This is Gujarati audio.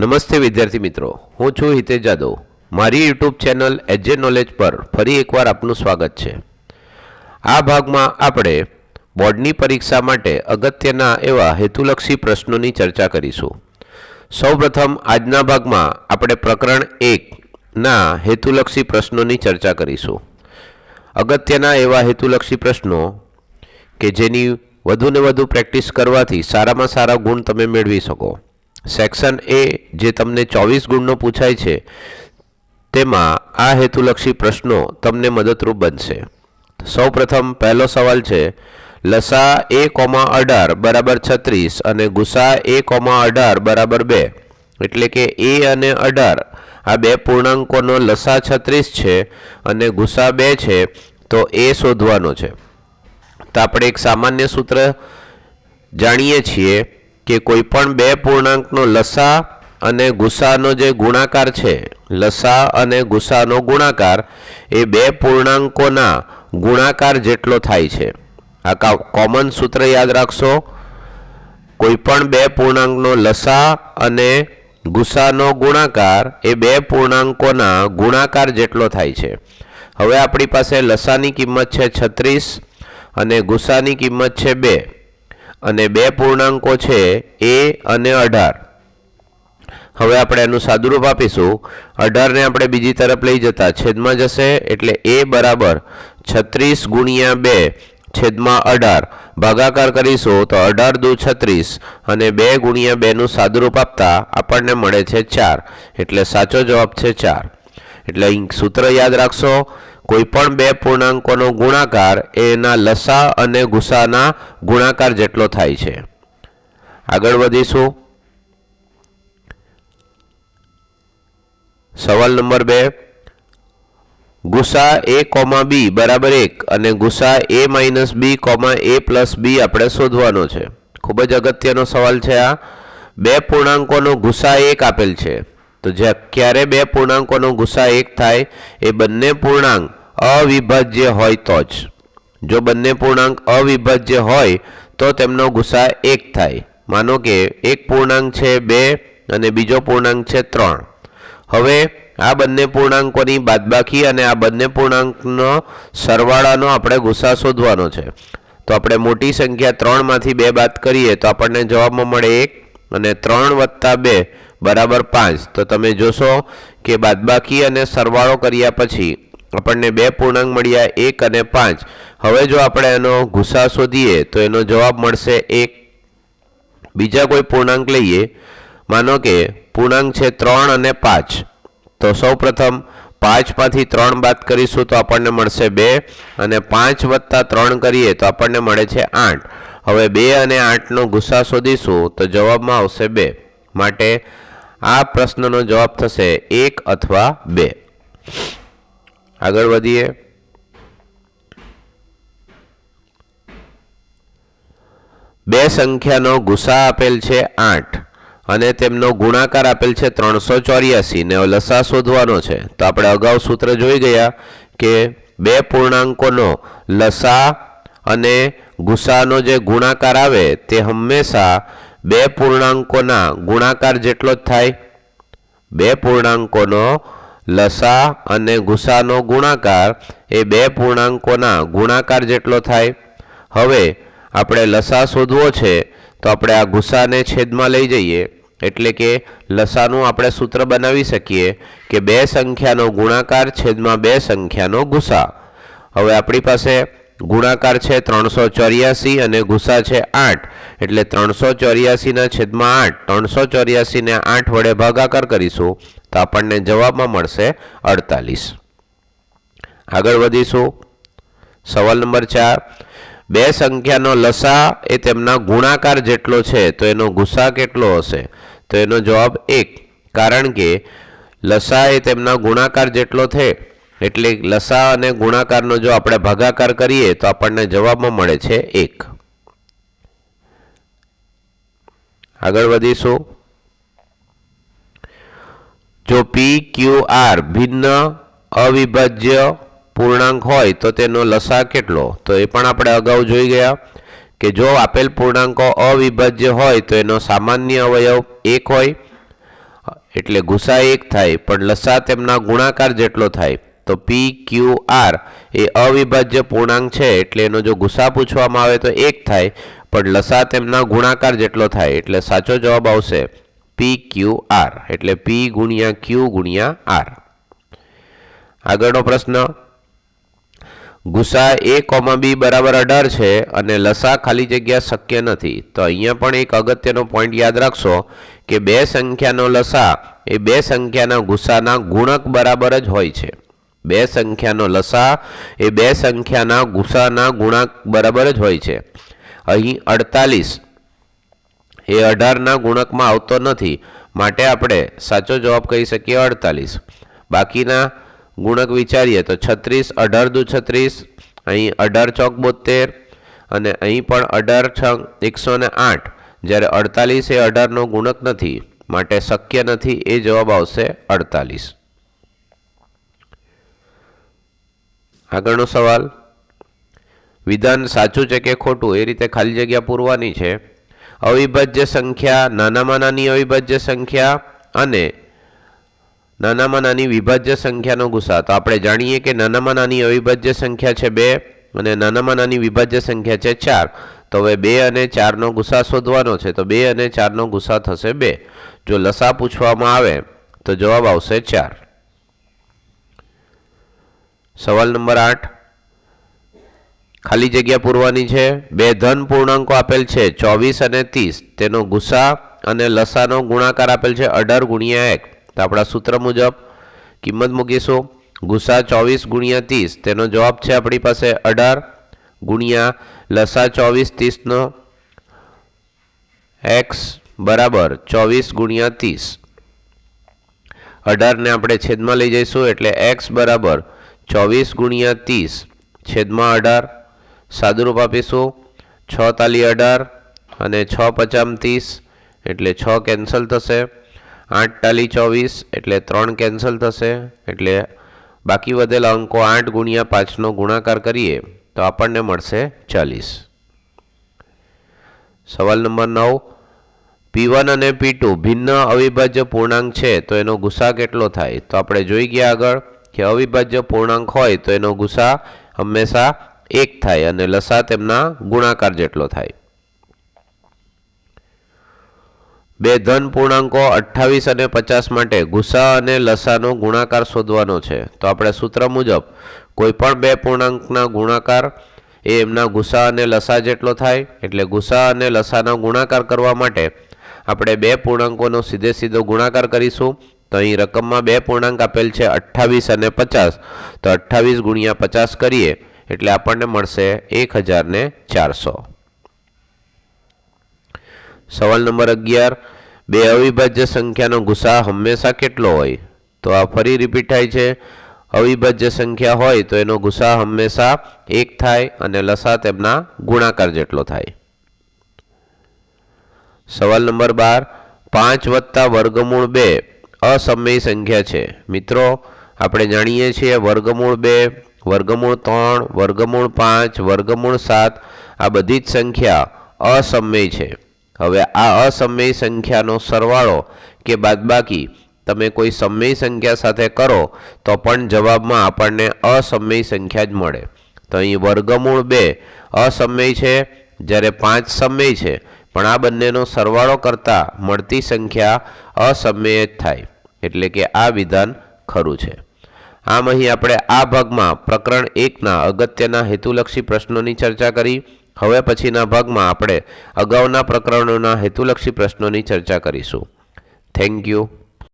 નમસ્તે વિદ્યાર્થી મિત્રો, હું છું હિતેશ જાદવ. મારી યુટ્યુબ ચેનલ એજે નોલેજ પર ફરી એકવાર આપનું સ્વાગત છે. આ ભાગમાં આપણે બોર્ડની પરીક્ષા માટે અગત્યના એવા હેતુલક્ષી પ્રશ્નોની ચર્ચા કરીશું. સૌપ્રથમ આજના ભાગમાં આપણે પ્રકરણ એકના હેતુલક્ષી પ્રશ્નોની ચર્ચા કરીશું. અગત્યના એવા હેતુલક્ષી પ્રશ્નો કે જેની વધુને વધુ પ્રેક્ટિસ કરવાથી સારામાં સારા ગુણ તમે મેળવી શકો. સેક્શન એ જે તમને ચોવીસ ગુણનો પૂછાય છે, તેમાં આ હેતુલક્ષી પ્રશ્નો તમને મદદરૂપ બનશે. સૌપ્રથમ પહેલો સવાલ છે, લસા એ કોમા અઢાર બરાબર છત્રીસ અને ગુસા એ કોમા અઢાર બરાબર બે. એટલે કે એ અને અઢાર, આ બે પૂર્ણાંકોનો લસા છત્રીસ છે અને ગુસા બે છે, તો એ શોધવાનો છે. તો આપણે એક સામાન્ય સૂત્ર જાણીએ છીએ. કે કોઈ પણ બે પૂર્ણાંકનો લસા અને ગુસાનો જે ગુણાકાર છે, લસા અને ગુસાનો ગુણાકાર, એ બે પૂર્ણાંકોના ગુણાકાર જેટલો થાય છે. આ કોમન સૂત્ર યાદ રાખશો. કોઈ પણ બે પૂર્ણાંકનો લસા અને ગુસાનો ગુણાકાર, એ બે પૂર્ણાંકોના ગુણાકાર જેટલો થાય છે. હવે આપણી પાસે લસાની કિંમત છે છત્રીસ અને ગુસાની કિંમત છે બે. અને બે પૂર્ણાંકો છે, એ અને અઢાર. હવે આપણે એનું સાદુરૂપ આપીશું. અઢારને આપણે બીજી તરફ લઈ જતા છેદમાં જશે એટલે એ બરાબર છત્રીસ ગુણ્યા બે છેદમાં અઢાર. ભાગાકાર કરીશું તો અઢાર દુ છત્રીસ અને બે ગુણ્યા બેનું સાદુરૂપ આપતા આપણને મળે છે ચાર. એટલે સાચો જવાબ છે ચાર. એટલે અહીં સૂત્ર યાદ રાખશો. કોઈ પણ બે પૂર્ણાંકોનો ગુણાકાર એના લસા અને ગુસાના ગુણાકાર જેટલો થાય છે. આગળ વધીશું. સવાલ નંબર બે. ગુસા એ કોમા બી બરાબર એક અને ગુસા A minus B comma A plus B આપણે શોધવાનો છે. ખૂબ જ અગત્યનો સવાલ છે આ. બે પૂર્ણાંકોનો ગુસા એક આપેલ છે. તો જ્યાં ક્યારે બે પૂર્ણાંકોનો ગુસા એક થાય એ બંને પૂર્ણાંક અવિભાજ્ય હોય તો જ. જો બંને પૂર્ણાંક અવિભાજ્ય હોય, તો તેમનો ગુસા એક થાય. માનો કે એક પૂર્ણાંક છે બે અને બીજો પૂર્ણાંક છે ત્રણ. હવે આ બંને પૂર્ણાંકોની બાદબાકી અને આ બંને પૂર્ણાંકનો સરવાળાનો આપણે ગુસા શોધવાનો છે. તો આપણે મોટી સંખ્યા ત્રણમાંથી બે બાદ કરીએ, તો આપણને જવાબમાં મળે એક અને ત્રણ વત્તા બે બરાબર પાંચ. તો તમે જોશો કે બાદબાકી અને સરવાળો કર્યા પછી આપણને બે પૂર્ણાંક મળ્યા એક અને પાંચ. હવે જો આપણે એનો ગુસા શોધીએ, તો એનો જવાબ મળશે એક. બીજા કોઈ પૂર્ણાંક લઈએ, માનો કે પૂર્ણાંક છે ત્રણ અને પાંચ. તો સૌ પ્રથમ પાંચમાંથી ત્રણ બાદ કરીશું તો આપણને મળશે બે અને પાંચ વત્તા ત્રણ કરીએ તો આપણને મળે છે આઠ. હવે બે અને આઠનો ગુસ્સા શોધીશું તો જવાબમાં આવશે બે. માટે આ પ્રશ્નનો જવાબ થશે એક અથવા બે. આગળ વધીએ. બે સંખ્યાનો ગુસા આપેલ છે આઠ અને તેમનો ગુણાકાર આપેલ છે ત્રણસો ચોર્યાસી. ને લસા શોધવાનો છે. તો આપણે અગાઉ સૂત્ર જોઈ ગયા કે બે પૂર્ણાંકોનો લસા અને ગુસાનો જે ગુણાકાર આવે તે હંમેશા બે પૂર્ણાંકોના ગુણાકાર જેટલો જ થાય. બે પૂર્ણાંકોનો લસા અને ગુસાનો ગુણાકાર એ બે પૂર્ણાંકોના ગુણાકાર જેટલો થાય. હવે આપણે લસા શોધવો છે, તો આપણે આ ગુસાને છેદમાં લઈ જઈએ. એટલે કે લસાનું આપણે સૂત્ર બનાવી શકીએ કે બે સંખ્યાનો ગુણાકાર છેદમાં બે સંખ્યાનો ગુસા. હવે આપણી પાસે ગુણાકાર છે ત્રણસો ચોર્યાસી અને ગુસા છે આઠ. એટલે ત્રણસો ચોર્યાસીના છેદમાં આઠ. ત્રણસો ચોર્યાસીને આઠ વડે ભાગાકાર કરીશું, તો આપણને જવાબમાં મળશે અડતાલીસ. આગળ વધીશું. સવાલ નંબર ચાર. બે સંખ્યાનો લસા એ તેમના ગુણાકાર જેટલો છે, તો એનો ગુસા કેટલો હશે? તો એનો જવાબ એક. કારણ કે લસા એ તેમના ગુણાકાર જેટલો છે એટલે લસા અને ગુણાકારનો જો આપણે ભાગાકાર કરીએ તો આપણને જવાબમાં મળે છે એક. આગળ વધીશું. જો પી ક્યુ આર ભિન્ન, અવિભાજ્ય, પૂર્ણાંક હોય તો તેનો લસા કેટલો? તો એ પણ આપણે અગાઉ જોઈ ગયા કે જો આપેલ પૂર્ણાંકો અવિભાજ્ય હોય તો એનો સામાન્ય અવયવ એક હોય. એટલે ગુસા એક થાય, પણ લસા તેમના ગુણાકાર જેટલો થાય. તો પી ક્યુ આર એ અવિભાજ્ય પૂર્ણાંક છે એટલે એનો જો ગુસા પૂછવામાં આવે તો એક થાય, પણ લસા તેમના ગુણાકાર જેટલો થાય એટલે સાચો જવાબ આવશે પી ક્યુ આર એટલે પી ગુણ્યા ક્યુ ગુણ્યા આર આગળનો પ્રશ્ન ગુસા એ કોમા બી બરાબર અઢાર છે અને લસા ખાલી જગ્યા શક્ય નથી, તો અહીંયા પણ એક અગત્યનો પોઈન્ટ યાદ રાખશો કે બે સંખ્યાનો લસા એ બે સંખ્યાના ગુસાના ગુણક બરાબર જ હોય છે. બે સંખ્યાનો લસા એ બે સંખ્યાના ગુસાના ગુણાંક બરાબર જ હોય છે. અહીં અડતાલીસ એ અઢારના ગુણકમાં આવતો નથી. માટે આપણે સાચો જવાબ કહી શકીએ અડતાલીસ. બાકીના ગુણક વિચારીએ તો છત્રીસ, અઢાર દુ છત્રીસ, અહીં અઢાર ચોક બોતેર અને અહીં પણ અઢાર છ એકસો ને આઠ. જ્યારે અડતાલીસ એ અઢારનો ગુણક નથી, માટે શક્ય નથી એ જવાબ આવશે અડતાલીસ. આગળનો સવાલ, વિધાન સાચું છે કે ખોટું? એ રીતે ખાલી જગ્યા પૂરવાની છે. અવિભાજ્ય સંખ્યા નાનામાં નાની અવિભાજ્ય સંખ્યા અને નાનામાં નાની વિભાજ્ય સંખ્યાનો ગુસા તો આપણે જાણીએ કે નાનામાં નાની અવિભાજ્ય સંખ્યા છે બે અને નાનામાં નાની વિભાજ્ય સંખ્યા છે ચાર. તો હવે બે અને ચારનો ગુસા શોધવાનો છે. તો બે અને ચારનો ગુસા થશે બે. જો લસા પૂછવામાં આવે, તો જવાબ આવશે ચાર. સવાલ નંબર આઠ. ખાલી જગ્યા પૂરવાની છે. બે ધન પૂર્ણાંકો આપેલ છે, ચોવીસ અને ત્રીસ. તેનો ગુસા અને લસાનો ગુણાકાર આપેલ છે, અઢાર ગુણ્યા એક. તો આપણા સૂત્ર મુજબ કિંમત મૂકીશું. ગુસા ચોવીસ ગુણ્યા ત્રીસ. તેનો જવાબ છે આપણી પાસે અઢાર ગુણ્યા લસા ચોવીસ ત્રીસનો એક્સ બરાબર ચોવીસ ગુણ્યા ત્રીસ. અઢારને આપણે છેદમાં લઈ જઈશું એટલે એક્સ બરાબર ચોવીસ ગુણ્યા ત્રીસ, છેદમાં અઢાર, સાદુરૂપ આપીશું, છ તાલી અઢાર અને છ પચામ ત્રીસ, એટલે છ કેન્સલ થશે. આઠ તાલી ચોવીસ, એટલે ત્રણ કેન્સલ થશે, એટલે બાકી વધેલા અંકો આઠ ગુણ્યા પાંચનો ગુણાકાર કરીએ, તો આપણને મળશે ચાલીસ. સવાલ નંબર નવ, પી વન અને પી ટુ ભિન્ન અવિભાજ્ય પૂર્ણાંક છે, તો એનો ગુસા કેટલો થાય? તો આપણે જોઈ ગયા આગળ. કે અવિભાજ્ય પૂર્ણાંક હોય તો એનો ગુસા હંમેશા એક થાય અને લસા તેમના ગુણાકાર જેટલો થાય. બે ધન પૂર્ણાંકો અઠ્ઠાવીસ અને પચાસ માટે ગુસા અને લસાનો ગુણાકાર શોધવાનો છે. તો આપણે સૂત્ર મુજબ કોઈપણ બે પૂર્ણાંકના ગુણાકાર એ એમના ગુસા અને લસા જેટલો થાય એટલે ગુસા અને લસાનો ગુણાકાર કરવા માટે આપણે બે પૂર્ણાંકોનો સીધે સીધો ગુણાકાર કરીશું. તો અહીં રકમમાં બે પૂર્ણાંક આપેલ છે, અઠ્ઠાવીસ અને પચાસ. તો અઠ્ઠાવીસ ગુણ્યા પચાસ કરીએ, એટલે આપણને મળશે એક હજાર ને ચારસો. સવાલ નંબર અગિયાર. બે અવિભાજ્ય સંખ્યાનો ગુસા હંમેશા કેટલો હોય? તો આ ફરી રિપીટ થાય છે. અવિભાજ્ય સંખ્યા હોય તો એનો ગુસા હંમેશા એક થાય અને લસા તેમના ગુણાકાર જેટલો થાય. સવાલ નંબર બાર. પાંચ વત્તા વર્ગમૂળ બે. અસમય સંખ્યા છે. મિત્રો, આપણે જાણીએ છીએ વર્ગમૂળ બે, વર્ગમૂળ ત્રણ, વર્ગમૂળ પાંચ, વર્ગમૂળ સાત, આ બધી જ સંખ્યા અસમય છે. હવે આ અસમય સંખ્યાનો સરવાળો કે બાદબાકી તમે કોઈ સમય સંખ્યા સાથે કરો તો પણ જવાબમાં આપણને અસમય સંખ્યા જ મળે. તો અહીં વર્ગમૂળ બે અસમય છે, જ્યારે પાંચ સમય છે પણ આ બંનેનો સરવાળો કરતાં મળતી સંખ્યા અસમય થાય, એટલે કે આ વિધાન ખરું છે. આમ અહીં આપણે આ ભાગમાં પ્રકરણ એકના અગત્યના હેતુલક્ષી પ્રશ્નોની ચર્ચા કરી. હવે પછીના ભાગમાં આપણે અગાઉના પ્રકરણોના હેતુલક્ષી પ્રશ્નોની ચર્ચા કરીશું. Thank you